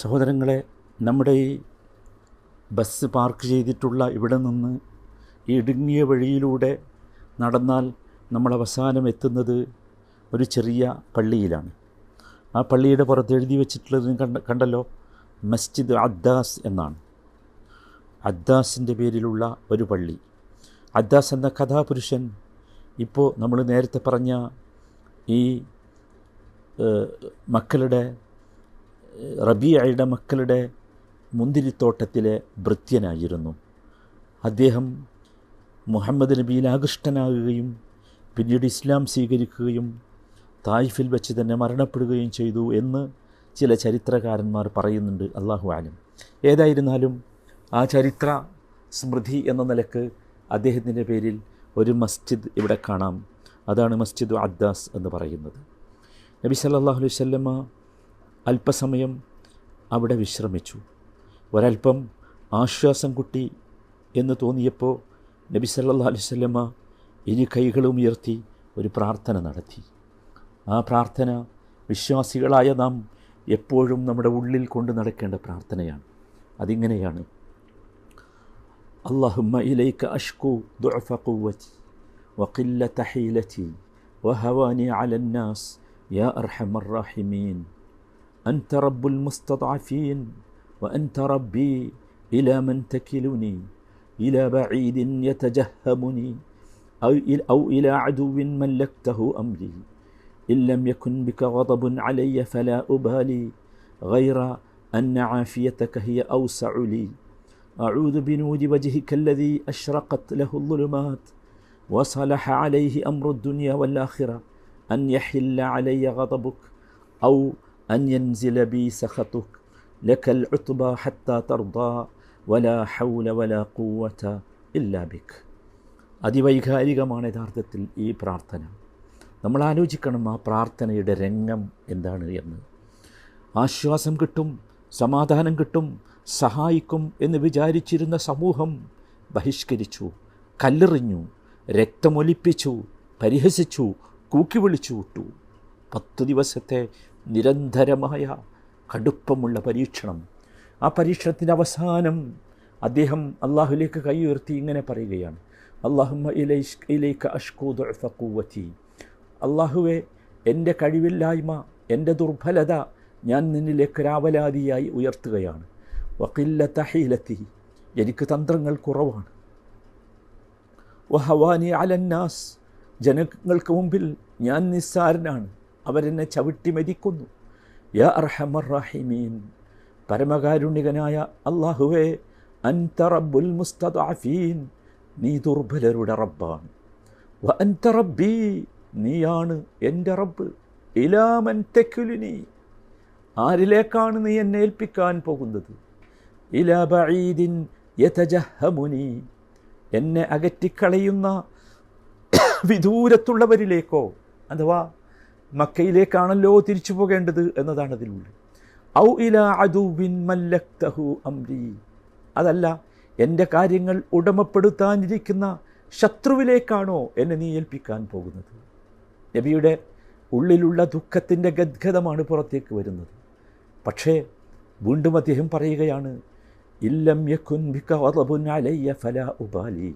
സഹോദരങ്ങളെ നമ്മുടെ ഈ ബസ് പാർക്ക് ചെയ്തിട്ടുള്ള ഇവിടെ നിന്ന് ഈ ഇടുങ്ങിയ വഴിയിലൂടെ നടന്നാൽ നമ്മൾ അവസാനം എത്തുന്നത് ഒരു ചെറിയ പള്ളിയിലാണ്. ആ പള്ളിയുടെ പുറത്ത് എഴുതി വെച്ചിട്ടുള്ളത് കണ്ട കണ്ടല്ലോ? മസ്ജിദ് അദ്ദാസ് എന്നാണ്. അദ്ദാസിന്റെ പേരിലുള്ള ഒരു പള്ളി. അദ്ദാസ് എന്ന കഥാപുരുഷൻ ഇപ്പോൾ നമ്മൾ നേരത്തെ പറഞ്ഞ ഈ മക്കളുടെ ഏഹ്, റബീഅയുടെ മക്കളുടെ മുന്തിരിത്തോട്ടത്തിലെ ഭൃത്യനായിരുന്നു. അദ്ദേഹം മുഹമ്മദ് നബിയിൽ ആകൃഷ്ടനാകുകയും പിന്നീട് ഇസ്ലാം സ്വീകരിക്കുകയും തായിഫിൽ വെച്ച് തന്നെ മരണപ്പെടുകയും ചെയ്തു എന്ന് ചില ചരിത്രകാരന്മാർ പറയുന്നുണ്ട്. അള്ളാഹു ആലം ഏതായിരുന്നാലും ആ ചരിത്ര സ്മൃതി എന്ന നിലയ്ക്ക് അദ്ദേഹത്തിന്റെ പേരിൽ ഒരു മസ്ജിദ് ഇവിടെ കാണാം. അതാണ് മസ്ജിദ് അദ്ദാസ് എന്ന് പറയുന്നത്. നബി സല്ലല്ലാഹു അലൈഹി വസല്ലമ അല്പസമയം അവിടെ വിശ്രമിച്ചു. ഒരൽപ്പം ആശ്വാസം കുട്ടി എന്ന് തോന്നിയപ്പോൾ നബി സല്ലാ അലുസല്ലമ്മ ഇനി കൈകളും ഉയർത്തി ഒരു പ്രാർത്ഥന നടത്തി. ആ പ്രാർത്ഥന വിശ്വാസികളായ നാം എപ്പോഴും നമ്മുടെ ഉള്ളിൽ കൊണ്ട് നടക്കേണ്ട പ്രാർത്ഥനയാണ്. അതിങ്ങനെയാണ്. അള്ളാഹുമ്മ ഇലൈക്ക അഷ്കു ദുഅഫ ഖുവ്വതി വഖില്ലത ഹീലതി വഹവാനി അലന്നാസ് യാ അർഹമർ റഹിമീൻ. أنت رب المستضعفين وأنت ربي إلى من تكلني إلى بعيد يتجهمني أو إلى, عدو ملكته أمري. إن لم يكن بك غضب علي فلا أبالي غير أن عافيتك هي أوسع لي. أعوذ بنور وجهك الذي أشرقت له الظلمات وصلح عليه أمر الدنيا والآخرة أن يحل علي غضبك أو أن ينزل بي سخطك لك العتبى حتى ترضى ولا حول ولا قوة إلا بك അതിവൈകാരികമാണ് യഥാർത്ഥത്തിൽ ഈ പ്രാർത്ഥന നമ്മൾ ആലോചിക്കണം ആ പ്രാർത്ഥനയുടെ രംഗം എന്താണ് എന്ന് ആശ്വാസം കിട്ടും സമാധാനം കിട്ടും സഹായിക്കും എന്ന് വിചാരിച്ചിരുന്ന സമൂഹം ബഹിഷ്കരിച്ചു കല്ലെറിഞ്ഞു രക്തമൊലിപ്പിച്ചു പരിഹസിച്ചു കൂക്കി വിളിച്ചു വിട്ടു പത്തു ദിവസത്തെ നിരന്തരമായ കടുപ്പമുള്ള പരീക്ഷണം. ആ പരീക്ഷണത്തിന്റെ അവസാനം അദ്ദേഹം അള്ളാഹുലേക്ക് കൈ ഉയർത്തി ഇങ്ങനെ പറയുകയാണ്. അള്ളാഹുമ്മ ഇലൈഷ് അഷ്കൂ അഷ്കൂദ് ഫക്കൂവത്തി അള്ളാഹുവെ എന്റെ കഴിവില്ലായ്മ എന്റെ ദുർബലത ഞാൻ നിന്നിലേക്ക് രാവലാതിയായി ഉയർത്തുകയാണ്. വക്കില്ല തഹീലത്തി. എനിക്ക് തന്ത്രങ്ങൾ കുറവാണ്. വഹവാനി അലന്നാസ്. ജനങ്ങൾക്ക് മുമ്പിൽ ഞാൻ നിസ്സാരനാണ്. അവരെന്നെ ചവിട്ടി മരിക്കുന്നു യാ പരമകാരുണികനായ അള്ളാഹുവേ അൻതറബുൽ മുസ്തദാഫീൻ. നീ ദുർബലരുടെ റബ്ബാണ്. വ അൻത റബ്ബി നീയാണ് എന്റെ റബ്ബ്. ഇലാമൻ തെക്കുലിനി ആരിലേക്കാണ് നീ എന്നെ ഏൽപ്പിക്കാൻ പോകുന്നത്? ഇല ബഈദിൻ യതജഹമുനി. എന്നെ അകറ്റിക്കളയുന്ന വിദൂരത്തുള്ളവരിലേക്കോ? അഥവാ മക്കയിലേക്കാണല്ലോ തിരിച്ചു പോകേണ്ടത് എന്നതാണ് അതിലുള്ളത്. ഔ ഇല അതുവിൻ മല്ലക്തഹു അംരി. അതല്ല എന്റെ കാര്യങ്ങൾ ഉടമപ്പെടുത്താനിരിക്കുന്ന ശത്രുവിലേക്കാണോ എന്നെ നീ ഏൽപ്പിക്കാൻ പോകുന്നത്? നബിയുടെ ഉള്ളിലുള്ള ദുഃഖത്തിന്റെ ഗദ്ഗതമാണ് പുറത്തേക്ക് വരുന്നത്. പക്ഷേ വീണ്ടും അദ്ദേഹം പറയുകയാണ് ഇല്ലം യക്കുൻ അലയ്യ ഫല ഉബാലി.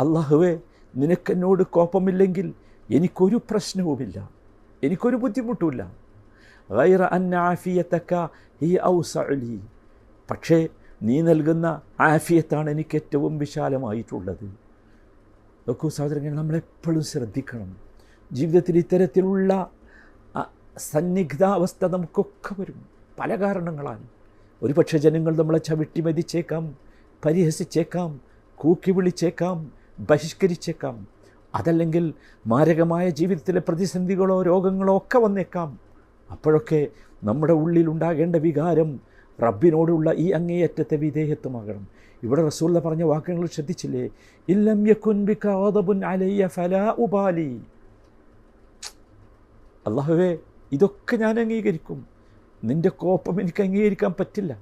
അള്ളാഹുവെ നിനക്കെന്നോട് കോപമില്ലെങ്കിൽ എനിക്കൊരു പ്രശ്നവുമില്ല. എനിക്കൊരു ബുദ്ധിമുട്ടുമില്ല. ഗൈറ അന്നാഫിയത്തക്ക ഈ ഔസഅലി പക്ഷേ നീ നൽകുന്ന ആഫിയത്താണ് എനിക്ക് ഏറ്റവും വിശാലമായിട്ടുള്ളത്. നോക്കൂ സഹോദരങ്ങൾ നമ്മളെപ്പോഴും ശ്രദ്ധിക്കണം. ജീവിതത്തിൽ ഇത്തരത്തിലുള്ള സന്നിഗ്ധാവസ്ഥ നമുക്കൊക്കെ വരും. പല കാരണങ്ങളാൽ. ഒരുപക്ഷെ ജനങ്ങൾ നമ്മളെ ചവിട്ടി മതിച്ചേക്കാം പരിഹസിച്ചേക്കാം കൂക്കി വിളിച്ചേക്കാം ബഹിഷ്കരിച്ചേക്കാം. അതല്ലെങ്കിൽ മാരകമായ ജീവിതത്തിലെ പ്രതിസന്ധികളോ രോഗങ്ങളോ ഒക്കെ വന്നേക്കാം. അപ്പോഴൊക്കെ നമ്മുടെ ഉള്ളിലുണ്ടാകേണ്ട വികാരം റബ്ബിനോടുള്ള ഈ അങ്ങേയറ്റത്തെ വിധേയത്വമാകണം. ഇവിടെ റസൂള്ള പറഞ്ഞ വാക്കുകൾ ശ്രദ്ധിച്ചില്ലേ? ഇല്ലം യക്കുൻ ബിക ഗദബുൻ അലയ്യ ഫലാ ഉബാലി. അള്ളാഹുവേ ഇതൊക്കെ ഞാൻ അംഗീകരിക്കും. നിന്റെ കോപ്പം എനിക്ക് അംഗീകരിക്കാൻ പറ്റില്ല.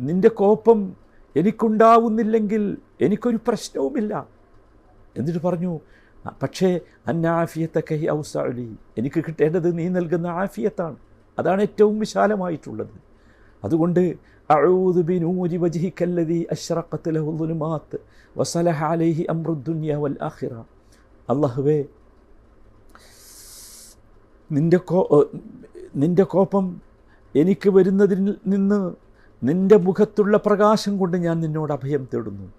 നിന്റെ കോപ്പം എനിക്കുണ്ടാവുന്നില്ലെങ്കിൽ എനിക്കൊരു പ്രശ്നവുമില്ല. എന്നിട്ട് പറഞ്ഞു "ആ, പക്ഷേ അന്ന ആഫിയത്തൊക്കെ ഔസാളി എനിക്ക് കിട്ടേണ്ടത് നീ നൽകുന്ന ആഫിയത്താണ്. അതാണ് ഏറ്റവും വിശാലമായിട്ടുള്ളത്. അതുകൊണ്ട് ദുലുമാത്ത് വസലഹ അലൈഹി വൽ അല്ലാഹുവേ നിന്റെ കോ നിന്റെ കോപം എനിക്ക് വരുന്നതിൽ നിന്ന് നിന്റെ മുഖത്തുള്ള പ്രകാശം കൊണ്ട് ഞാൻ നിന്നോട് അഭയം തേടുന്നു.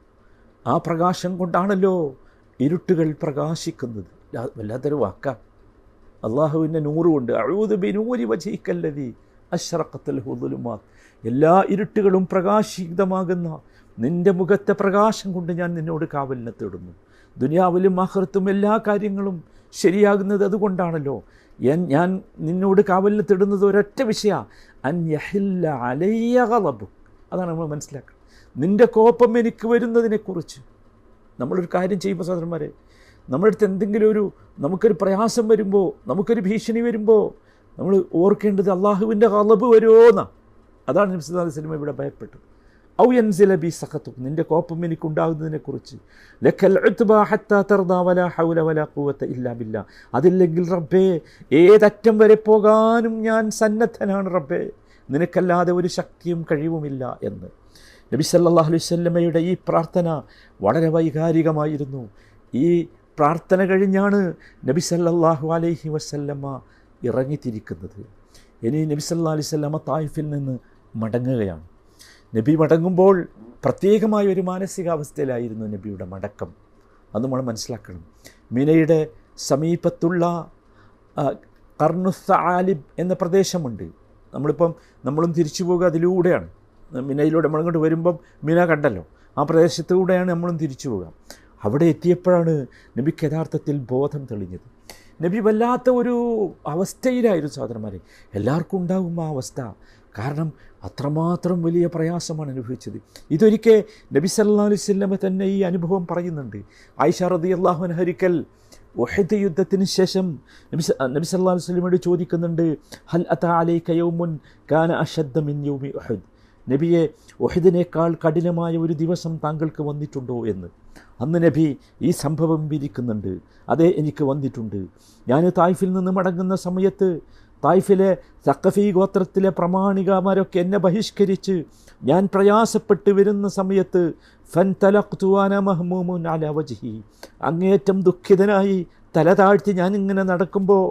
ആ പ്രകാശം കൊണ്ടാണല്ലോ ഇരുട്ടുകൾ പ്രകാശിക്കുന്നത്. വല്ലാത്തൊരു വാക്ക. അള്ളാഹുവിന്റെ നൂറുകൊണ്ട് അഴുത് ബിനൂരി വജയിക്കല്ലതി അശ്രക്കത്തൽ ഹുദുലുമാ എല്ലാ ഇരുട്ടുകളും പ്രകാശിതമാകുന്ന നിന്റെ മുഖത്തെ പ്രകാശം കൊണ്ട് ഞാൻ നിന്നോട് കാവലിനെ തേടുന്നു. ദുനിയാവിലും മഹർത്തും എല്ലാ കാര്യങ്ങളും ശരിയാകുന്നത് അതുകൊണ്ടാണല്ലോ. ഞാൻ- നിന്നോട് കാവലിനെ തേടുന്നത് ഒരൊറ്റ വിഷയ. അൻയഹില്ല അലയ്യ കളബു അതാണ് നമ്മൾ മനസ്സിലാക്കുക നിന്റെ കോപം എനിക്ക് വരുന്നതിനെക്കുറിച്ച്. നമ്മളൊരു കാര്യം ചെയ്യുമ്പോൾ സഹോദരന്മാരെ നമ്മുടെ അടുത്ത് എന്തെങ്കിലും ഒരു നമുക്കൊരു പ്രയാസം വരുമ്പോൾ നമുക്കൊരു ഭീഷണി വരുമ്പോൾ നമ്മൾ ഓർക്കേണ്ടത് അള്ളാഹുവിന്റെ കളബ് വരുമോന്ന അതാണ് നബ്സ് അലൈഹി ഇവിടെ ഭയപ്പെട്ടത്. ഔ യൻസില ബി സഖത്തു നിന്റെ കോപ്പം എനിക്കുണ്ടാകുന്നതിനെക്കുറിച്ച്. ഇല്ലാ അതില്ലെങ്കിൽ റബ്ബേ ഏതറ്റം വരെ പോകാനും ഞാൻ സന്നദ്ധനാണ് റബ്ബേ. നിനക്കല്ലാതെ ഒരു ശക്തിയും കഴിവുമില്ല എന്ന്. നബി സല്ലല്ലാഹു അലൈഹി വസല്ലമയുടെ ഈ പ്രാർത്ഥന വളരെ വൈകാരികമായിരുന്നു. ഈ പ്രാർത്ഥന കഴിഞ്ഞാണ് നബി സല്ലാഹു അലൈഹി വസല്ലമ ഇറങ്ങിത്തിരിക്കുന്നത്. ഇനി നബി സല്ലാ അലൈഹി വസല്ലമ തായിഫിൽ നിന്ന് മടങ്ങുകയാണ്. നബി മടങ്ങുമ്പോൾ പ്രത്യേകമായ ഒരു മാനസികാവസ്ഥയിലായിരുന്നു നബിയുടെ മടക്കം. അത് നമ്മൾ മനസ്സിലാക്കണം. മിനയുടെ സമീപത്തുള്ള ആ, കർണുസ് ആലിബ് എന്ന പ്രദേശമുണ്ട്. നമ്മളിപ്പം നമ്മളും തിരിച്ചു പോകുക അതിലൂടെയാണ്. മിനയിലൂടെ നമ്മളിങ്ങോട്ട് വരുമ്പം മിന കണ്ടല്ലോ. ആ പ്രദേശത്തൂടെയാണ് നമ്മളും തിരിച്ചു പോകുക അവിടെ എത്തിയപ്പോഴാണ് നബിക്ക് യഥാർത്ഥത്തിൽ ബോധം തെളിഞ്ഞത്. നബി വല്ലാത്ത ഒരു അവസ്ഥയിലായിരുന്നു സഹോദരന്മാരെ. എല്ലാവർക്കും ഉണ്ടാകും ആ അവസ്ഥ. കാരണം അത്രമാത്രം വലിയ പ്രയാസമാണ് അനുഭവിച്ചത്. ഇതൊരിക്കൽ നബി സല്ലാ അലൈഹി സ്വല്ലമ തന്നെ ഈ അനുഭവം പറയുന്നുണ്ട്. ആയിഷ റതി അള്ളാഹുൻ ഹരിക്കൽ ഒഹദ് യുദ്ധത്തിന് ശേഷം നബി നബി സല്ലാ അലൈഹി സ്വലമയോട് ചോദിക്കുന്നുണ്ട് ഹൽ അത അലൈ യൗമുൻ കാന അഷദ്ദ മിൻ യൗമി ഉഹദ്? നബിയെ ഒഹിദിനേക്കാൾ കഠിനമായ ഒരു ദിവസം താങ്കൾക്ക് വന്നിട്ടുണ്ടോ എന്ന്. അന്ന് നബി ഈ സംഭവം വിരിക്കുന്നുണ്ട് അതേ എനിക്ക് വന്നിട്ടുണ്ട്. ഞാൻ തായ്ഫിൽ നിന്ന് മടങ്ങുന്ന സമയത്ത് തായ്ഫിലെ സക്കഫി ഗോത്രത്തിലെ പ്രമാണികമാരൊക്കെ എന്നെ ബഹിഷ്കരിച്ച് ഞാൻ പ്രയാസപ്പെട്ട് വരുന്ന സമയത്ത് ഫൻ തലഖ്തുവാന മഹ്മൂമുൻ അല വജ്ഹി. അങ്ങേറ്റം ദുഃഖിതനായി തല താഴ്ത്തി ഞാനിങ്ങനെ നടക്കുമ്പോൾ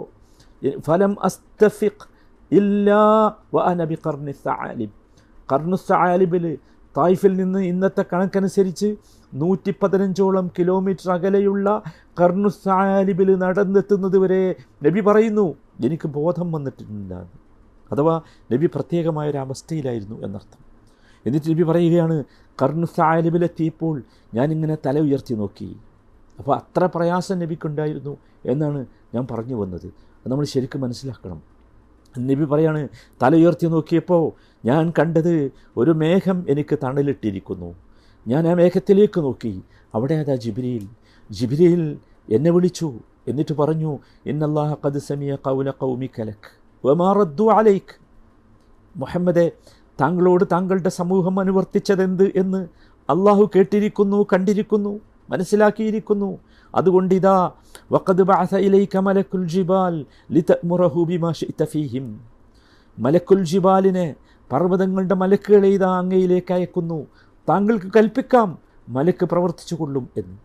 ഫലം അസ്തഫിഖ് ഇല്ലാ വ അനബി കർണി കർണു സാലിബിൽ തായ്ഫിൽ നിന്ന് ഇന്നത്തെ കണക്കനുസരിച്ച് നൂറ്റി പതിനഞ്ചോളം കിലോമീറ്റർ അകലെയുള്ള കർണു ആലിബിൽ നടന്നെത്തുന്നത് വരെ നബി പറയുന്നു എനിക്ക് ബോധം വന്നിട്ടില്ല. അഥവാ നബി പ്രത്യേകമായ ഒരു അവസ്ഥയിലായിരുന്നു എന്നർത്ഥം. എന്നിട്ട് നബി പറയുകയാണ് കർണുസ് ആലിബിലെത്തിയപ്പോൾ ഞാനിങ്ങനെ തല ഉയർത്തി നോക്കി. അപ്പോൾ അത്ര പ്രയാസം നബിക്കുണ്ടായിരുന്നു എന്നാണ് ഞാൻ പറഞ്ഞു വന്നത്. നമ്മൾ ശരിക്കും മനസ്സിലാക്കണം. നബി പറയാണ് തല ഉയർത്തി നോക്കിയപ്പോൾ ഞാൻ കണ്ടത് ഒരു മേഘം എനിക്ക് തണലിട്ടിരിക്കുന്നു. ഞാൻ ആ മേഘത്തിലേക്ക് നോക്കി. അവിടെ അതാ ജിബിരിയിൽ ജിബിരിയിൽ എന്നെ വിളിച്ചു. എന്നിട്ട് പറഞ്ഞു ഇന്നല്ലാഹ ഖദ് സമിയ കൗല കൗമി ലക്. വമാ അലൈക്ക് അലൈക്. മുഹമ്മദെ താങ്കളോട് താങ്കളുടെ സമൂഹം അനുവർത്തിച്ചതെന്ത് എന്ന് അള്ളാഹു കേട്ടിരിക്കുന്നു കണ്ടിരിക്കുന്നു. മനസ്സിലാക്കിയിരിക്കുന്നു. അതുകൊണ്ട് ഇതാ മലക്കുൽ ജിബാൽ ഫീഹിം. ജിബാലിനെ പർവതങ്ങളുടെ മലക്കുകളെ ഇതാ അങ്ങയിലേക്ക് അയക്കുന്നു. താങ്കൾക്ക് കൽപ്പിക്കാം മലക്ക് പ്രവർത്തിച്ചു കൊള്ളും എന്ന്.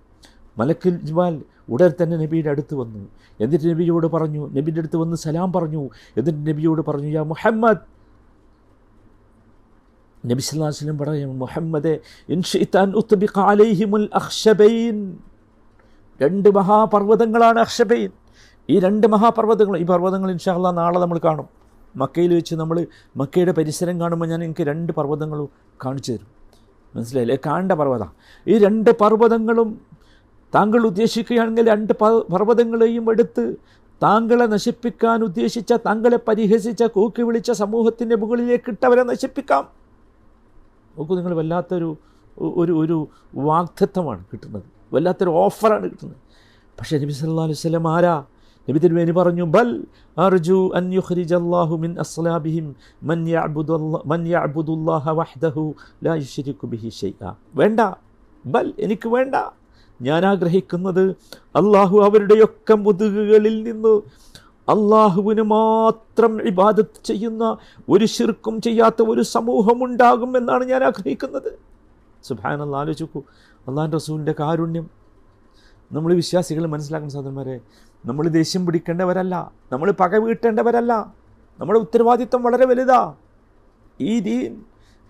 മലക്കുൽ ജിബാൽ ഉടൻ തന്നെ നബിയുടെ അടുത്ത് വന്നു. എന്നിട്ട് നബിയോട് പറഞ്ഞു നബിയുടെ അടുത്ത് വന്ന് സലാം പറഞ്ഞു. എന്നിട്ട് നബിയോട് പറഞ്ഞു യാ മുഹമ്മദ് നബി സല്ലാസ്ലം പറയും മുഹമ്മദെ രണ്ട് മഹാപർവതങ്ങളാണ് അക്ഷബൈൻ ഈ രണ്ട് മഹാപർവതങ്ങൾ ഈ പർവതങ്ങൾ ഇൻഷാല്ല നാളെ നമ്മൾ കാണും. മക്കയിൽ വെച്ച് നമ്മൾ മക്കയുടെ പരിസരം കാണുമ്പോൾ ഞാൻ എനിക്ക് രണ്ട് പർവതങ്ങളും കാണിച്ചു തരും. മനസ്സിലായില്ലേ? കാണ്ട പർവത. ഈ രണ്ട് പർവതങ്ങളും താങ്കൾ ഉദ്ദേശിക്കുകയാണെങ്കിൽ രണ്ട് പർവതങ്ങളെയും എടുത്ത് താങ്കളെ നശിപ്പിക്കാൻ ഉദ്ദേശിച്ച താങ്കളെ പരിഹസിച്ച കൂക്കി വിളിച്ച സമൂഹത്തിന്റെ മുകളിലേക്ക് ഇട്ടവരെ നശിപ്പിക്കാം. നോക്കൂ നിങ്ങൾ വല്ലാത്തൊരു ഒരു ഒരു വാഗ്ദത്വമാണ് കിട്ടുന്നത്. വല്ലാത്തൊരു ഓഫറാണ് കിട്ടുന്നത്. പക്ഷേ നബി സല്ലാ അലൈഹി സ്വലം ആരാ? നബി തിരുമേനി പറഞ്ഞു ബൽ അർജു അൻ യുഖ്രിജ അല്ലാഹു മിൻ അസ്ലാബിഹിം മൻ യഅബുദു മൻ യഅബുദുല്ലാഹ വഹ്ദഹു ലാ യുശ്രികു ബിഹി ഷൈഅ വേണ്ട. ബൽ എനിക്ക് വേണ്ട. ഞാൻ ആഗ്രഹിക്കുന്നത് അള്ളാഹു അവരുടെയൊക്കെ മുതുകുകളിൽ നിന്ന് അള്ളാഹുവിന് മാത്രം ഇബാദത്ത് ചെയ്യുന്ന ഒരു ശിർക്കും ചെയ്യാത്ത ഒരു സമൂഹം ഉണ്ടാകും എന്നാണ് ഞാൻ ആഗ്രഹിക്കുന്നത്. സുഭാനല്ല ആലോചിക്കൂ. അള്ളാൻ റസൂലിന്റെ കാരുണ്യം. നമ്മൾ വിശ്വാസികൾ മനസ്സിലാക്കുന്ന സഹോദരന്മാരെ. നമ്മൾ ദേഷ്യം പിടിക്കേണ്ടവരല്ല. നമ്മൾ പക വീട്ടേണ്ടവരല്ല. നമ്മുടെ ഉത്തരവാദിത്വം വളരെ വലുതാ. ഈ ദീൻ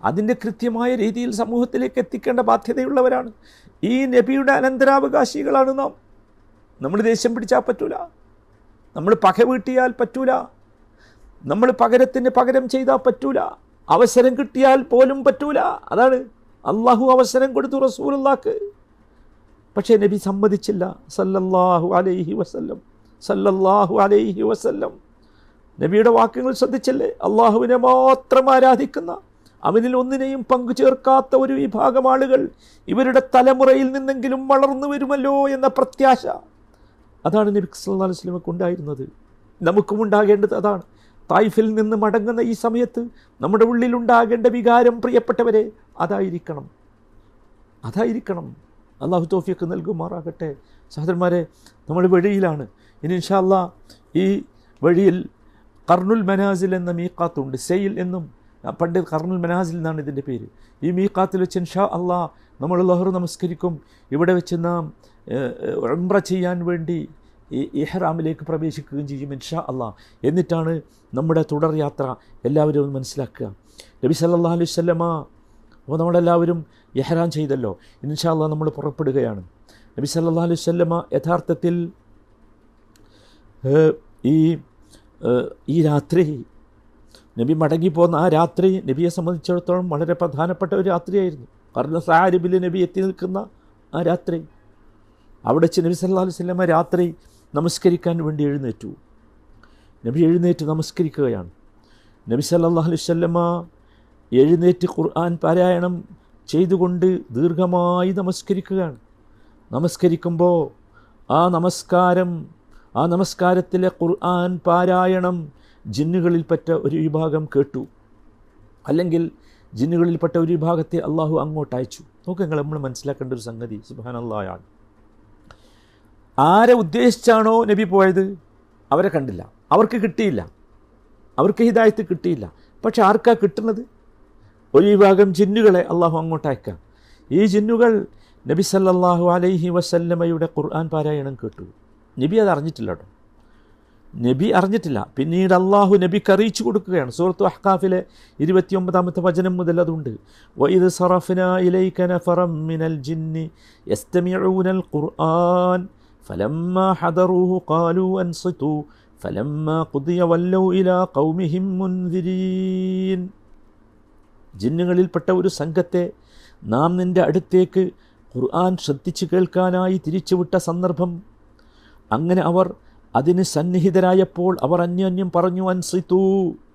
അതിന്റെ കൃത്യമായ രീതിയിൽ സമൂഹത്തിലേക്ക് എത്തിക്കേണ്ട ബാധ്യതയുള്ളവരാണ്. ഈ നബിയുടെ അനന്തരാവകാശികളാണ് നാം. നമ്മൾ ദേഷ്യം പിടിച്ചാൽ പറ്റൂല. നമ്മൾ പക വീട്ടിയാൽ പറ്റൂല. നമ്മൾ പകരത്തിന് പകരം ചെയ്താൽ പറ്റൂല. അവസരം കിട്ടിയാൽ പോലും പറ്റൂല. അതാണ് അള്ളാഹു അവസരം കൊടുത്തു റസൂലുള്ളാക്ക്. പക്ഷേ നബി സമ്മതിച്ചില്ല. സല്ലല്ലാഹു അലൈഹി വസല്ലം. സല്ലല്ലാഹു അലൈഹി വസല്ലം. നബിയുടെ വാക്കുകൾ ശ്രദ്ധിച്ചല്ലേ? അള്ളാഹുവിനെ മാത്രം ആരാധിക്കുന്ന അവനിൽ ഒന്നിനെയും പങ്കു ചേർക്കാത്ത ഒരു വിഭാഗം ആളുകൾ ഇവരുടെ തലമുറയിൽ നിന്നെങ്കിലും വളർന്നു വരുമല്ലോ എന്ന പ്രത്യാശ. അതാണ് നബി സല്ലാ വസ്ലമക്ക് ഉണ്ടായിരുന്നത് നമുക്കും ഉണ്ടാകേണ്ടത് അതാണ്. തായ്ഫിൽ നിന്ന് മടങ്ങുന്ന ഈ സമയത്ത് നമ്മുടെ ഉള്ളിലുണ്ടാകേണ്ട വികാരം പ്രിയപ്പെട്ടവരെ അതായിരിക്കണം. അതായിരിക്കണം. അള്ളാഹു തോഫിയൊക്കെ നൽകുമാറാകട്ടെ. സഹോദരന്മാരെ നമ്മൾ വഴിയിലാണ്. ഇനി ഇൻഷാല്ല ഈ വഴിയിൽ കർണുൽ മനാസിൽ എന്ന മീക്കാത്തുണ്ട് സെയിൽ എന്നും പണ്ട് കർണുൽ മനാസിൽ എന്നാണ് ഇതിന്റെ പേര്. ഈ മീക്കാത്തിൽ വെച്ച് ഇൻഷാ അള്ളാ നമ്മൾ ലഹർ നമസ്കരിക്കും. ഇവിടെ വെച്ച് നാം ഉംറ ചെയ്യാൻ വേണ്ടി ഈ ഇഹ്റാമിലേക്ക് പ്രവേശിക്കുകയും ചെയ്യും ഇൻഷാ അള്ളാ എന്നിട്ടാണ് നമ്മുടെ തുടർ യാത്ര എല്ലാവരും മനസ്സിലാക്കുക. നബി സല്ലാ അലൈഹി സ്വല്ല അപ്പോൾ നമ്മളെല്ലാവരും ഇഹ്റാം ചെയ്തല്ലോ. ഇൻഷാ അള്ളാ നമ്മൾ പുറപ്പെടുകയാണ്. നബി സല്ലാ അലൈഹി സ്വല്ല യഥാർത്ഥത്തിൽ ഈ ഈ രാത്രി നബി മടങ്ങിപ്പോന്ന ആ രാത്രി നബിയെ സംബന്ധിച്ചിടത്തോളം വളരെ പ്രധാനപ്പെട്ട ഒരു രാത്രിയായിരുന്നു. കാരണം സാരിബിൽ നബി എത്തി നിൽക്കുന്ന ആ രാത്രി. അവിടെ വെച്ച് നബി സല്ലാ സ്വല്ലമ രാത്രി നമസ്കരിക്കാൻ വേണ്ടി എഴുന്നേറ്റു. നബി എഴുന്നേറ്റ് നമസ്കരിക്കുകയാണ്. നബി സല്ലാ അലൈഹി സ്വല്ലമ്മ എഴുന്നേറ്റ് ഖുർആൻ പാരായണം ചെയ്തുകൊണ്ട് ദീർഘമായി നമസ്കരിക്കുകയാണ്. നമസ്കരിക്കുമ്പോൾ ആ നമസ്കാരം ആ നമസ്കാരത്തിലെ ഖുർആൻ പാരായണം ജിന്നുകളിൽപ്പെട്ട ഒരു വിഭാഗം കേട്ടു. അല്ലെങ്കിൽ ജിന്നുകളിൽപ്പെട്ട ഒരു വിഭാഗത്തെ അള്ളാഹു അങ്ങോട്ട് അയച്ചു നോക്കുക നിങ്ങൾ നമ്മൾ മനസ്സിലാക്കേണ്ട ഒരു സംഗതി. അള്ളാഹാണ് ആരെ ഉദ്ദേശിച്ചാണോ നബി പോയത്? അവരെ കണ്ടില്ല. അവർക്ക് കിട്ടിയില്ല. അവർക്ക് ഹിദായത്ത് കിട്ടിയില്ല. പക്ഷെ ആർക്കാ കിട്ടുന്നത്? ഒരു വിഭാഗം ജിന്നുകളെ അള്ളാഹു അങ്ങോട്ട് അയക്കാം. ഈ ജിന്നുകൾ നബി സല്ലാഹു അലൈഹി വസല്ലമയുടെ ഖുർആൻ പാരായണം കേട്ടു. നബി അത് അറിഞ്ഞിട്ടില്ല കേട്ടോ. നബി അറിഞ്ഞിട്ടില്ല. പിന്നീട് അള്ളാഹു നബിക്ക് അറിയിച്ചു കൊടുക്കുകയാണ്. സൂറത്തു അഹ്കാഫിലെ ഇരുപത്തിയൊമ്പതാമത്തെ വചനം മുതൽ അതുണ്ട്. വൈദ് സറഫ്ന ജിന്നി യസ്തമിഊനൽ ഖുർആൻ فلما حضروه قالوا أنصتوا فلما قضي ولوا إلى قومهم منذرين ജിന്നുകളിൽപ്പെട്ട ഒരു സംഘത്തെ നാം നിൻ്റെ അടുത്തേക്ക് ഖുർആൻ ശ്രദ്ധിച്ചു കേൾക്കാനായി തിരിച്ചുവിട്ട സന്ദർഭം അങ്ങനെ അവർ അതിന് സന്നിഹിതരായപ്പോൾ അവർ അന്യോന്യം പറഞ്ഞു അൻസിത്തു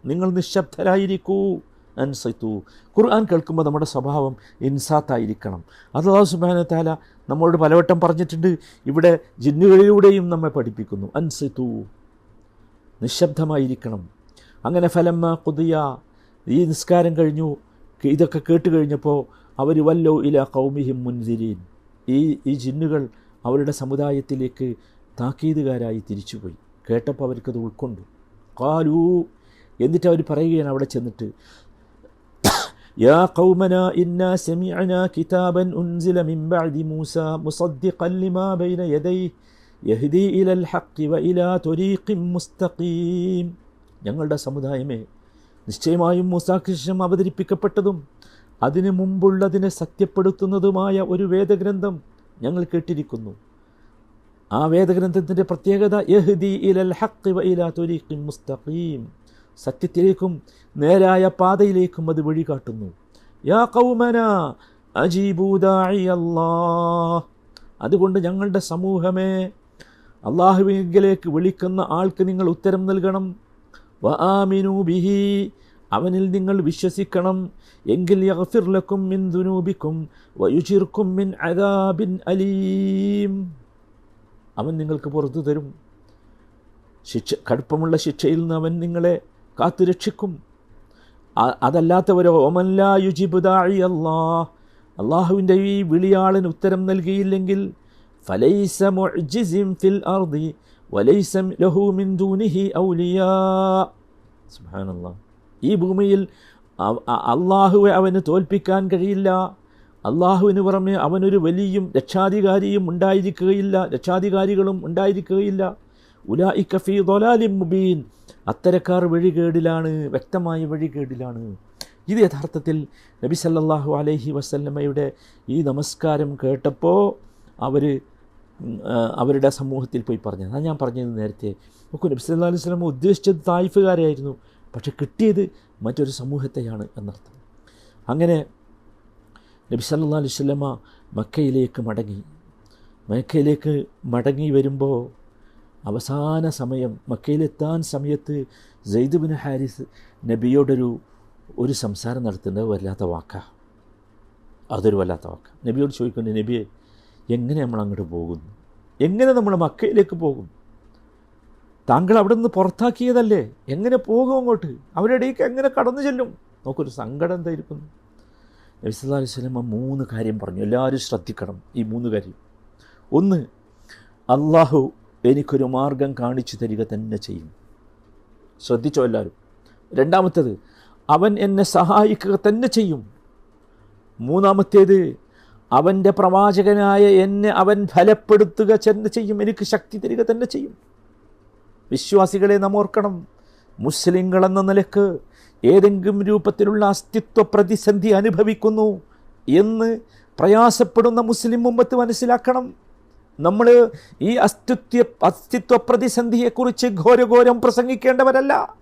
നിങ്ങൾ നിശബ്ദരായിരിക്കൂ അൻസിത്തു ഖുർആൻ കേൾക്കുമ്പോൾ നമ്മുടെ സ്വഭാവം ഇൻസാത്തായിരിക്കണം അള്ളാഹു സുബാന താല നമ്മളോട് പലവട്ടം പറഞ്ഞിട്ടുണ്ട്. ഇവിടെ ജിന്നുകളിലൂടെയും നമ്മെ പഠിപ്പിക്കുന്നു. അൻസിതു. നിശബ്ദമായിരിക്കണം. അങ്ങനെ ഫലമ്മ കുതിയ ഈ നിസ്കാരം കഴിഞ്ഞു. ഇതൊക്കെ കേട്ട് കഴിഞ്ഞപ്പോൾ അവർ വല്ലോ ഇല കൗമിഹിം മുൻതിരീൻ ഈ ഈ ജിന്നുകൾ അവരുടെ സമുദായത്തിലേക്ക് താക്കീതുകാരായി തിരിച്ചുപോയി. കേട്ടപ്പോൾ അവർക്കത് ഉൾക്കൊണ്ടു. കാലൂ എന്നിട്ട് അവർ പറയുകയാണ് അവിടെ ചെന്നിട്ട് يا قومنا إنا سمعنا كتابا أنزل من بعد موسى مصدقا لما بين يديه يهدي إلى الحق وإلى طريق مستقيم ഞങ്ങളുടെ സമുദായമേ നിശ്ചയമായും മൂസാകൃഷ്ണം അവതരിപ്പിക്കപ്പെട്ടതും അതിനു മുമ്പുള്ളതിനെ സത്യപ്പെടുത്തുന്നതുമായ ഒരു വേദഗ്രന്ഥം ഞങ്ങൾ കേട്ടിരിക്കുന്നു ആ വേദഗ്രന്ഥത്തിൻ്റെ പ്രത്യേകത യഹ്ദി ഇലൽ ഹഖ് വ ഇലാ തുരീഖിൻ മുസ്തഖീം സത്യത്തിലേക്കും നേരായ പാതയിലേക്കും അത് വഴികാട്ടുന്നു. യാ കൗമന അതുകൊണ്ട് ഞങ്ങളുടെ സമൂഹമേ അള്ളാഹുവിലേക്ക് വിളിക്കുന്ന ആൾക്ക് നിങ്ങൾ ഉത്തരം നൽകണം. വ ബിഹി അവനിൽ നിങ്ങൾ വിശ്വസിക്കണം. എങ്കിൽ യഗ്ഫിർലക്കും മിൻ വയുചിർക്കും മിൻ അദാബിൻ അലീം. അവൻ നിങ്ങൾക്ക് പുറത്തു തരും. ശിക്ഷ കടുപ്പമുള്ള ശിക്ഷയിൽ നിന്ന് അവൻ നിങ്ങളെ കാത്തു രക്ഷിക്കും. അതല്ലാത്തവരോ ഒമല്ല യുജിബുദായി അല്ലാ. അള്ളാഹുവിന്റെ ഈ വിളിയാളിന് ഉത്തരം നൽകിയില്ലെങ്കിൽ ഫലൈസ മുഅ്ജിസിം ഫിൽ അർദി വലൈസ ലഹു മിൻ ദൂനിഹി ഔലിയാ. സുബ്ഹാനല്ലാഹ് ഈ ഭൂമിയിൽ അള്ളാഹുവെ അവന് തോൽപ്പിക്കാൻ കഴിയില്ല. അള്ളാഹുവിന് പുറമെ അവനൊരു വലിയും രക്ഷാധികാരിയും ഉണ്ടായിരിക്കുകയില്ല രക്ഷാധികാരികളും ഉണ്ടായിരിക്കുകയില്ല. ഉലാ ഇക്കഫി ദൊലാലിം മുബീൻ. അത്തരക്കാർ വഴികേടിലാണ് വ്യക്തമായ വഴികേടിലാണ്. ഇത് യഥാർത്ഥത്തിൽ നബി സല്ലാഹു അലൈഹി വസല്ലമ്മയുടെ ഈ നമസ്കാരം കേട്ടപ്പോൾ അവർ അവരുടെ സമൂഹത്തിൽ പോയി പറഞ്ഞു. അതാണ് ഞാൻ പറഞ്ഞത് നേരത്തെ. നോക്കൂ നബി സല്ലാ അലൈഹി വസല്ലമ ഉദ്ദേശിച്ചത് തായിഫുകാരായിരുന്നു പക്ഷെ കിട്ടിയത് മറ്റൊരു സമൂഹത്തെയാണ് എന്നർത്ഥം. അങ്ങനെ നബി സല്ലാ അലൈഹി വസല്ലമ മക്കയിലേക്ക് മടങ്ങി. മക്കയിലേക്ക് മടങ്ങി വരുമ്പോൾ അവസാന സമയം മക്കയിലെത്താൻ സമയത്ത് ജെയ്ദുബിൻ ബിൻ ഹാരിസ് നബിയോടൊരു ഒരു സംസാരം നടത്തേണ്ടത് വല്ലാത്ത വാക്കാണ് അതൊരു വല്ലാത്ത വാക്ക. നബിയോട് ചോദിക്കുന്നു നബിയെ എങ്ങനെ നമ്മൾ അങ്ങോട്ട് പോകുന്നു? എങ്ങനെ നമ്മൾ മക്കയിലേക്ക് പോകും താങ്കൾ അവിടെ നിന്ന് പുറത്താക്കിയതല്ലേ? എങ്ങനെ പോകും അങ്ങോട്ട്? അവരുടെ ഇടയ്ക്ക് എങ്ങനെ കടന്നു ചെല്ലും? നോക്കൊരു സങ്കടം എന്തായിരിക്കുന്നു. നബി സല്ലല്ലാഹു അലൈഹി വസല്ലമ മൂന്ന് കാര്യം പറഞ്ഞു. എല്ലാവരും ശ്രദ്ധിക്കണം ഈ മൂന്ന് കാര്യം. ഒന്ന് അള്ളാഹു എനിക്കൊരു മാർഗം കാണിച്ചു തരിക തന്നെ ചെയ്യും. ശ്രദ്ധിച്ചോ എല്ലാവരും? രണ്ടാമത്തേത് അവൻ എന്നെ സഹായിക്കുക തന്നെ ചെയ്യും. മൂന്നാമത്തേത് അവന്റെ പ്രവാചകനായ എന്നെ അവൻ ഫലപ്പെടുത്തുക തന്നെ ചെയ്യും. എനിക്ക് ശക്തി തരിക തന്നെ ചെയ്യും. വിശ്വാസികളെ നാം ഓർക്കണം. മുസ്ലിങ്ങളെന്ന നിലയ്ക്ക് ഏതെങ്കിലും രൂപത്തിലുള്ള അസ്തിത്വ പ്രതിസന്ധി അനുഭവിക്കുന്നു എന്ന് പ്രയാസപ്പെടുന്ന മുസ്ലിം മുമ്പത്ത് മനസ്സിലാക്കണം. നമ്മൾ ഈ അസ്തിത്വ അസ്തിത്വ പ്രതിസന്ധിയെക്കുറിച്ച് ഘോരഘോരം പ്രസംഗിക്കേണ്ടവരല്ല.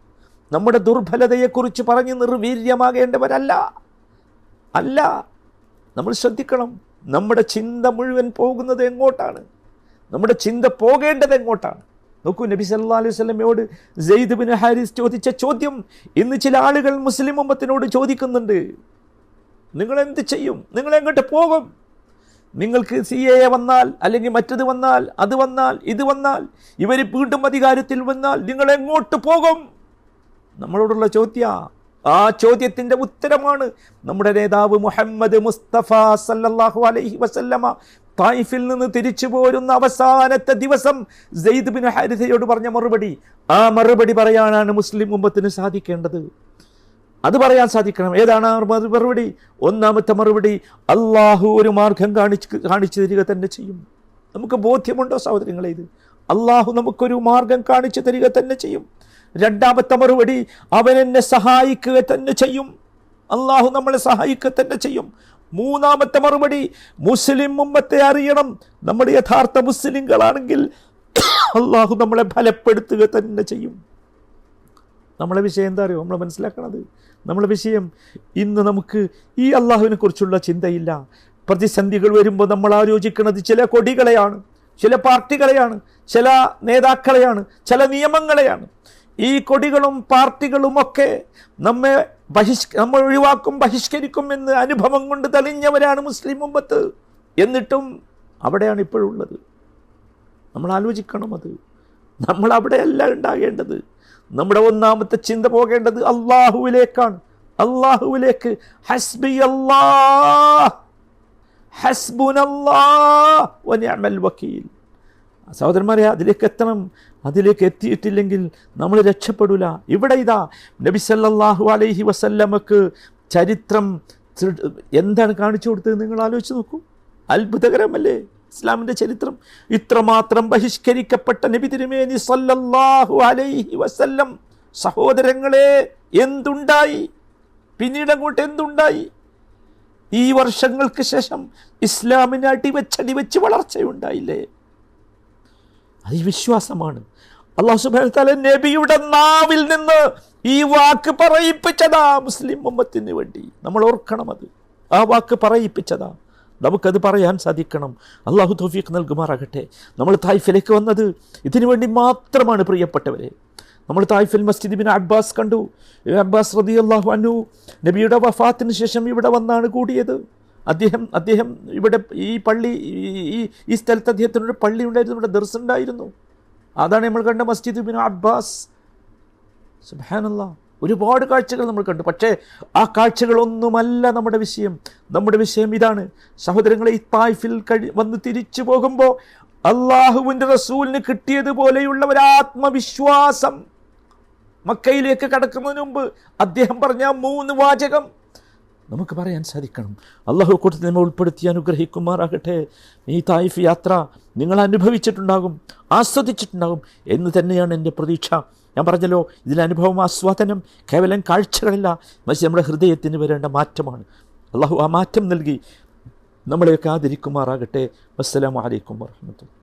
നമ്മുടെ ദുർബലതയെക്കുറിച്ച് പറഞ്ഞ് നിർവീര്യമാകേണ്ടവരല്ല. അല്ല നമ്മൾ ശ്രദ്ധിക്കണം. നമ്മുടെ ചിന്ത മുഴുവൻ പോകുന്നത് എങ്ങോട്ടാണ്? നമ്മുടെ ചിന്ത പോകേണ്ടത് എങ്ങോട്ടാണ്? നോക്കൂ നബി സല്ലാ അലൈഹി സ്വലമയോട് സെയ്ദ് ബിൻ ഹാരിസ് ചോദിച്ച ചോദ്യം ഇന്ന് ചില ആളുകൾ മുസ്ലിം ഉമ്മത്തിനോട് ചോദിക്കുന്നുണ്ട്. നിങ്ങൾ എന്ത് ചെയ്യും? നിങ്ങൾ എങ്ങോട്ട് പോകും? നിങ്ങൾക്ക് സി എ എ വന്നാൽ അല്ലെങ്കിൽ മറ്റത് വന്നാൽ അത് വന്നാൽ ഇത് വന്നാൽ ഇവർ വീണ്ടും അധികാരത്തിൽ വന്നാൽ നിങ്ങൾ എങ്ങോട്ട് പോകും? നമ്മളോടുള്ള ചോദ്യ. ആ ചോദ്യത്തിന്റെ ഉത്തരമാണ് നമ്മുടെ നേതാവ് മുഹമ്മദ് മുസ്തഫ സല്ലാഹു അലൈഹി വസല്ലമ തായിഫിൽ നിന്ന് തിരിച്ചു പോരുന്ന അവസാനത്തെ ദിവസം സെയ്ദ് ബിൻ ഹാരിസയോട് പറഞ്ഞ മറുപടി. ആ മറുപടി പറയാനാണ് മുസ്ലിം മുമ്പത്തിന് സാധിക്കേണ്ടത്. അത് പറയാൻ സാധിക്കണം. ഏതാണ് മറുപടി? ഒന്നാമത്തെ മറുപടി അള്ളാഹു ഒരു മാർഗം കാണിച്ച് കാണിച്ചു തരിക തന്നെ ചെയ്യും. നമുക്ക് ബോധ്യമുണ്ടോ സഹോദരങ്ങളെ ഇത്? അള്ളാഹു നമുക്കൊരു മാർഗം കാണിച്ചു തരിക തന്നെ ചെയ്യും. രണ്ടാമത്തെ മറുപടി അവൻ എന്നെ സഹായിക്കുക തന്നെ ചെയ്യും. അള്ളാഹു നമ്മളെ സഹായിക്കുക തന്നെ ചെയ്യും. മൂന്നാമത്തെ മറുപടി മുസ്ലിം മുമ്പത്തെ അറിയണം. നമ്മുടെ യഥാർത്ഥ മുസ്ലിങ്ങളാണെങ്കിൽ അള്ളാഹു നമ്മളെ ഫലപ്പെടുത്തുക തന്നെ ചെയ്യും. നമ്മളെ വിഷയം എന്താ അറിയോ? നമ്മൾ മനസ്സിലാക്കണത്. നമ്മളെ വിഷയം ഇന്ന് നമുക്ക് ഈ അള്ളാഹുവിനെ കുറിച്ചുള്ള ചിന്തയില്ല. പ്രതിസന്ധികൾ വരുമ്പോൾ നമ്മൾ ആലോചിക്കുന്നത് ചില കൊടികളെയാണ് ചില പാർട്ടികളെയാണ് ചില നേതാക്കളെയാണ് ചില നിയമങ്ങളെയാണ്. ഈ കൊടികളും പാർട്ടികളും ഒക്കെ നമ്മെ ബഹിഷ് നമ്മൾ ഒഴിവാക്കും ബഹിഷ്കരിക്കും എന്ന് അനുഭവം കൊണ്ട് തെളിഞ്ഞവരാണ് മുസ്ലിം മുമ്പത്ത് എന്നിട്ടും അവിടെയാണ് ഇപ്പോഴുള്ളത്. നമ്മൾ ആലോചിക്കണം അത് നമ്മൾ അവിടെയല്ല ഉണ്ടാകേണ്ടത്. നമ്മുടെ ഒന്നാമത്തെ ചിന്ത പോകേണ്ടത് അള്ളാഹുവിലേക്കാണ് അള്ളാഹുവിലേക്ക് ഹസ്ബി വക്കീൽ. സഹോദരന്മാരെ അതിലേക്ക് എത്തണം അതിലേക്ക് എത്തിയിട്ടില്ലെങ്കിൽ നമ്മൾ രക്ഷപ്പെടില്ല ഇവിടെ ഇതാ നബി സല്ലാഹു അലൈഹി വസല്ലമക്ക് ചരിത്രം എന്താണ് കാണിച്ചു കൊടുത്തത് നിങ്ങൾ ആലോചിച്ച് നോക്കൂ. അത്ഭുതകരമല്ലേ? ഇസ്ലാമിന്റെ ചരിത്രം ഇത്രമാത്രം ബഹിഷ്കരിക്കപ്പെട്ട നബി തിരുമേനി സല്ലല്ലാഹു അലൈഹി വസല്ലം സഹോദരങ്ങളെ എന്തുണ്ടായി? പിന്നീട് അങ്ങോട്ട് എന്തുണ്ടായി? ഈ വർഷങ്ങൾക്ക് ശേഷം ഇസ്ലാമിന് അടിവെച്ചടിവെച്ച് വളർച്ചയുണ്ടായില്ലേ? അത് വിശ്വാസമാണ്. അള്ളാഹു സുബാൻ നബിയുടെ നാവിൽ നിന്ന് ഈ വാക്ക് പറയിപ്പിച്ചതാ മുസ്ലിം മുമ്പത്തിന് വേണ്ടി. നമ്മൾ ഓർക്കണം അത്. ആ വാക്ക് പറയിപ്പിച്ചതാ. നമുക്കത് പറയാൻ സാധിക്കണം. അള്ളാഹു തൗഫീഖ് നൽകുമാറാകട്ടെ. നമ്മൾ തായ്ഫിലേക്ക് വന്നത് ഇതിനു വേണ്ടി മാത്രമാണ് പ്രിയപ്പെട്ടവരെ. നമ്മൾ തായ്ഫിൽ മസ്ജിദ് ബിൻ അബ്ബാസ് കണ്ടു. അബ്ബാസ് റതി അള്ളാഹു അനു നബിയുടെ വഫാത്തിന് ശേഷം ഇവിടെ വന്നാണ് കൂടിയത്. അദ്ദേഹം അദ്ദേഹം ഇവിടെ ഈ പള്ളി ഈ- ഈ സ്ഥലത്ത് അദ്ദേഹത്തിനൊരു പള്ളി ഉണ്ടായിരുന്നു. ഇവിടെ ദർസ് ഉണ്ടായിരുന്നു. അതാണ് നമ്മൾ കണ്ട മസ്ജിദ് ബിൻ അബ്ബാസ്. സുബാനല്ല ഒരുപാട് കാഴ്ചകൾ നമ്മൾ കണ്ടു. പക്ഷേ ആ കാഴ്ചകളൊന്നുമല്ല നമ്മുടെ വിഷയം. നമ്മുടെ വിഷയം ഇതാണ്. സഹോദരങ്ങളെ ഈ തായ്ഫിൽ കഴി വന്ന് തിരിച്ചു പോകുമ്പോൾ അള്ളാഹുവിന്റെ റസൂലിന് കിട്ടിയതുപോലെയുള്ള ഒരു ആത്മവിശ്വാസം മക്കയിലേക്ക് കടക്കുന്നതിന് മുമ്പ് അദ്ദേഹം പറഞ്ഞ മൂന്ന് വാചകം നമുക്ക് പറയാൻ സാധിക്കണം. അള്ളാഹു കൂട്ടത്തിൽ നമ്മെ ഉൾപ്പെടുത്തി അനുഗ്രഹിക്കുമാറാകട്ടെ. ഈ തായിഫ് യാത്ര നിങ്ങൾ അനുഭവിച്ചിട്ടുണ്ടാകും ആസ്വദിച്ചിട്ടുണ്ടാകും എന്ന് തന്നെയാണ് എന്റെ പ്രതീക്ഷ. ഞാൻ പറഞ്ഞല്ലോ ഇതിലെ അനുഭവം ആസ്വാദനം കേവലം കാഴ്ചകളില്ല. മറിച്ച് നമ്മുടെ ഹൃദയത്തിന് വരേണ്ട മാറ്റമാണ്. അള്ളാഹു ആ മാറ്റം നൽകി നമ്മളെയൊക്കെ ആദരിക്കുമാറാകട്ടെ അസ്സലാമു അലൈക്കും വർഹമത്തുള്ള